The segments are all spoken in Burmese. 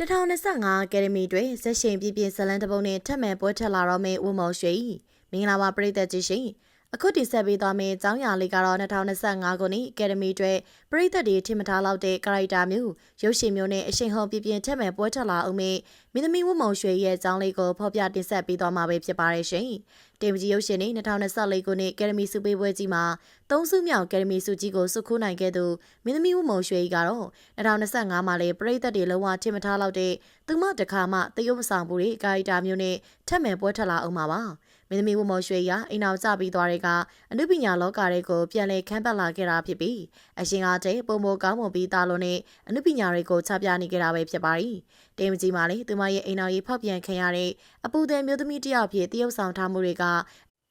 2025အကယ်ဒမီတွင်ဇက်ရှင်ပြည့်ပြည့်ဇလန်တပုံနှင့်ထပ်မံပွဲထက်လာတော့မယ့်ဝမော်ရွှေ၏မင်္ဂလာပါပရိသတ်ကြီးရှင် အခုတင်ဆက်ပေးသွားမယ့်အကြောင်းအရာလေးကတော့2025ခုနှစ်အကယ်ဒမီအတွက်ပရိသတ်တွေထင်မထားလောက်တဲ့ကာရိုက်တာမျိုးရုပ်ရှင်မျိုးနဲ့အရှိန်ဟုန်ပြည့်ပြည့်ထက်မှန်ပွဲထွက်လာအောင်မယ့်မင်းသမီးဝမောင်ရွှေရဲ့အကြောင်းလေးကိုဖော်ပြတင်ဆက်ပေးသွားမှာပဲဖြစ်ပါတယ်ရှင်။တင်ပကြီးရုပ်ရှင်နဲ့2024ခုနှစ်အကယ်ဒမီစုပေးပွဲကြီးမှာသုံးစုမြောက်အကယ်ဒမီစုကြီးကိုစုခိုးနိုင်ခဲ့သူမင်းသမီးဝမောင်ရွှေကတော့2025မှာလည်းပရိသတ်တွေလုံးဝထင်မထားလောက်တဲ့သူမတခါမှတရုတ်မဆောင်ဘူးတဲ့ကာရိုက်တာမျိုးနဲ့ထက်မှန်ပွဲထွက်လာအောင်ပါပါ။ မင်းသမီးဝမော်ရွှေရအိမ်အောင်ကျပြီးသွားတဲ့ကအနုပညာလောကတွေကိုပြန်လည်ခန်းပတ်လာခဲ့တာဖြစ်ပြီးအရှင်ကတဲ့ပုံမကောင်းမွန်ပြီးသားလုံးနဲ့အနုပညာတွေကိုချပြနေကြတာပဲဖြစ်ပါတယ်။တေမကြီးမာလည်းသူမရဲ့အိမ်အောင်ရေးဖောက်ပြန်ခံရတဲ့အပူတဲ့မျိုးသမီးတယောက်ဖြစ်တရုတ်ဆောင်ထားမှုတွေက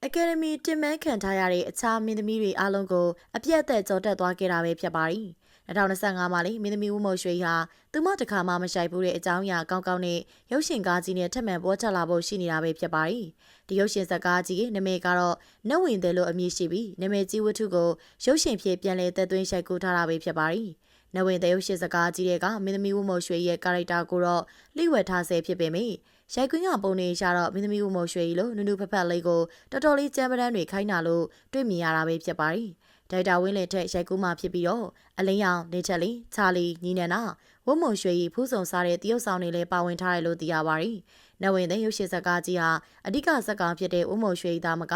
အကယ်ဒမီတင်မန်းခံထားရတဲ့အခြားမင်းသမီးတွေအားလုံးကိုအပြတ်အသက်ကြောတက်သွားခဲ့တာပဲဖြစ်ပါတယ်။ 2025မှာလေမင်းသမီးဦးမော်ရွှေဟာသူမတခါမှမဆိုင်ဘူးတဲ့အကြောင်းအရာကောင်းကောင်းနဲ့ရုပ်ရှင်ကားကြီးနဲ့ထပ်မံပေါ်ချလာဖို့ရှိနေတာပဲဖြစ်ပါတယ်။ဒီရုပ်ရှင်ဇာတ်ကားကြီးရဲ့နာမည်ကတော့နတ်ဝင်တယ်လို့အမည်ရှိပြီးနာမည်ကြီးဝတ္ထုကိုရုပ်ရှင်ဖြစ်ပြန်လည်သက်သွင်းရိုက်ကူးထားတာပဲဖြစ်ပါတယ်။နဝင်တဲ့ရုပ်ရှင်စကားကြီးတွေကမင်းသမီးဦးမော်ရွှေရဲ့ကာရိုက်တာကိုတော့လိဝက်ထားဆဲဖြစ်ပေမယ့်ရိုက်ကွင်းကပုံနေရတော့မင်းသမီးဦးမော်ရွှေလိုနုနုဖဖက်လေးကိုတော်တော်လေးကြမ်းပဒန်းတွေခိုင်းတာလို့တွေ့မြင်ရတာပဲဖြစ်ပါတယ်။ဒိုက်တာဝင်းလင်ထက်ရိုက်ကူးမှဖြစ်ပြီးတော့အလင်းရောင်နေချက်လီချာလီညီနန္ဒဝုံမုံရွှေရီဖူးဆုံစားတဲ့တရုတ်ဆောင်တွေလည်းပါဝင်ထားတယ်လို့သိရပါတယ်။နဝင်တဲ့ရုပ်ရှင်ဇာတ်ကားကြီးဟာအဓိကဇာတ်ကားဖြစ်တဲ့ဝုံမုံရွှေရီသားမက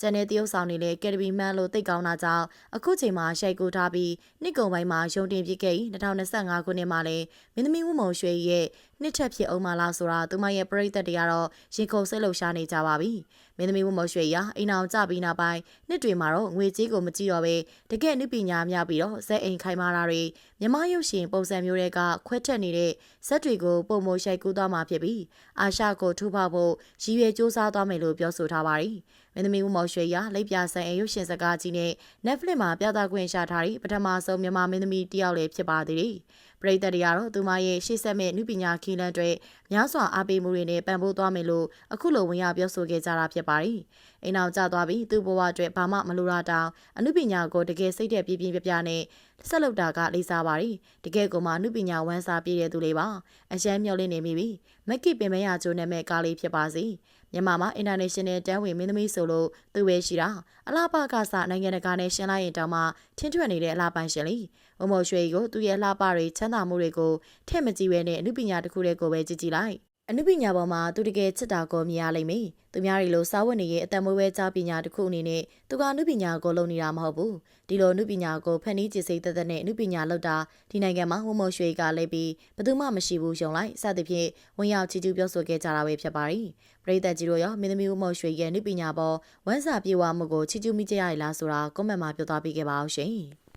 ကျန်တဲ့တရုတ်ဆောင်တွေလည်းကယ်ဒမီမန်လို့သိကောင်းတာကြောင့်အခုချိန်မှာရှိုက်ကူထားပြီးနှစ်ကုန်ပိုင်းမှာရုံတင်ပြခဲ့ပြီး2025ခုနှစ်မှာလည်းမင်းသမီးဝုံမုံရွှေရီရဲ့နှစ်ထပ်ဖြစ်အောင်မလားဆိုတာသူမရဲ့ပရိသတ်တွေကတော့ရင်ခုန်စိတ်လှုပ်ရှားနေကြပါပြီ။မင်းသမီးဝုံမုံရွှေရီဟာအိမ်အောင်ကြပြီးနောက်ပိုင်းနှစ်တွေမှာတော့ငွေကြေးကိုမကြည့်တော့ဘဲတကယ်နုပညာများပြီးတော့ဇက်အိမ်ခိုင်မာတာတွေမြမရုပ်ရှင်ပုံစံမျိုးတွေကခွဲထက်နေတဲ့ဇက်တွေကိုပုံမရှိုက်ကူးသွားမှာဖြစ်ပြီးအာရှကိုထူဖောက်ဖို့ရည်ရွယ်စ조사သွားမယ်လို့ပြောဆိုထားပါတယ်။မင်းသမီးဦးမော်ရွှေရလိပ်ပြဆန်အရုပ်ရှင်စကားကြီးနဲ့ Netflix မှာပြသခွင့်ရထားတဲ့ပထမဆုံးမြန်မာမင်းသမီးတယောက်လည်းဖြစ်ပါသေးတယ်။ပရိသတ်တွေကတော့သူမရဲ့ရှေ့ဆက်မဲ့နုပညာခီးလန်းတွေများစွာအားပေးမှုတွေနဲ့ပံ့ပိုးသွားမယ်လို့အခုလိုဝင်ရောက်ပြောဆိုခဲ့ကြတာဖြစ်ပါတယ်။အိမ်အောင်ကျသွားပြီးသူ့ဘဝအတွက်ဘာမှမလိုတာတောင်အနုပညာကိုတကယ်စိတ်တဲ့ပြင်းပြင်းပြပြနဲ့ဆက်လုပ်တာကလေးစားပါတယ်။တကယ်ကိုမှအနုပညာဝမ်းစာပြည့်တဲ့သူလေးပါ။အရန်မျောလင့်နေမိပြီ။မက်ကီပင်မရကျိုးနဲ့မဲ့ကားလေးဖြစ်ပါစေ။မြန်မာမှာ international တန်းဝင်မင်းသမီးဆိုလို့သူပဲရှိတာအလားပါကစားနိုင်ငံတကာနဲ့ရှင်းလိုက်ရင်တောင်မှထင်းထွက်နေတဲ့အလားပိုင်ရှင်လीဝမော်ရွှေကိုသူ့ရဲ့အလားပါတွေချမ်းသာမှုတွေကိုထည့်မကြည့်ဘဲနဲ့အမှုပညာတစ်ခုတည်းကိုပဲကြည့်ကြည့်လိုက် အနုပညာပေါ်မှာသူတကယ်ချစ်တာကိုမြင်ရလိမ့်မယ်။သူများတွေလိုစာဝတ်နေရဲ့အတံမွေးဝဲကြားပညာတစ်ခုအနေနဲ့သူကအနုပညာကိုလုပ်နေတာမဟုတ်ဘူး။ဒီလိုအနုပညာကိုဖန်တီးကြစိတ်သက်သက်နဲ့အနုပညာလုပ်တာဒီနိုင်ငံမှာဝမွန်ရွှေကလည်းပြီးဘယ်သူမှမရှိဘူးယုံလိုက်စသဖြင့်ဝင်ရောက်ချီကျူးပြောဆိုခဲ့ကြတာပဲဖြစ်ပါရီ။ပရိသတ်ကြီးတို့ရောမင်းသမီးဝမွန်ရွှေရဲ့အနုပညာပေါ်ဝမ်းစာပြေဝမှုကိုချီကျူးမိကြရလားဆိုတာကွန်မန့်မှာပြောသွားပေးခဲ့ပါအောင်ရှင်။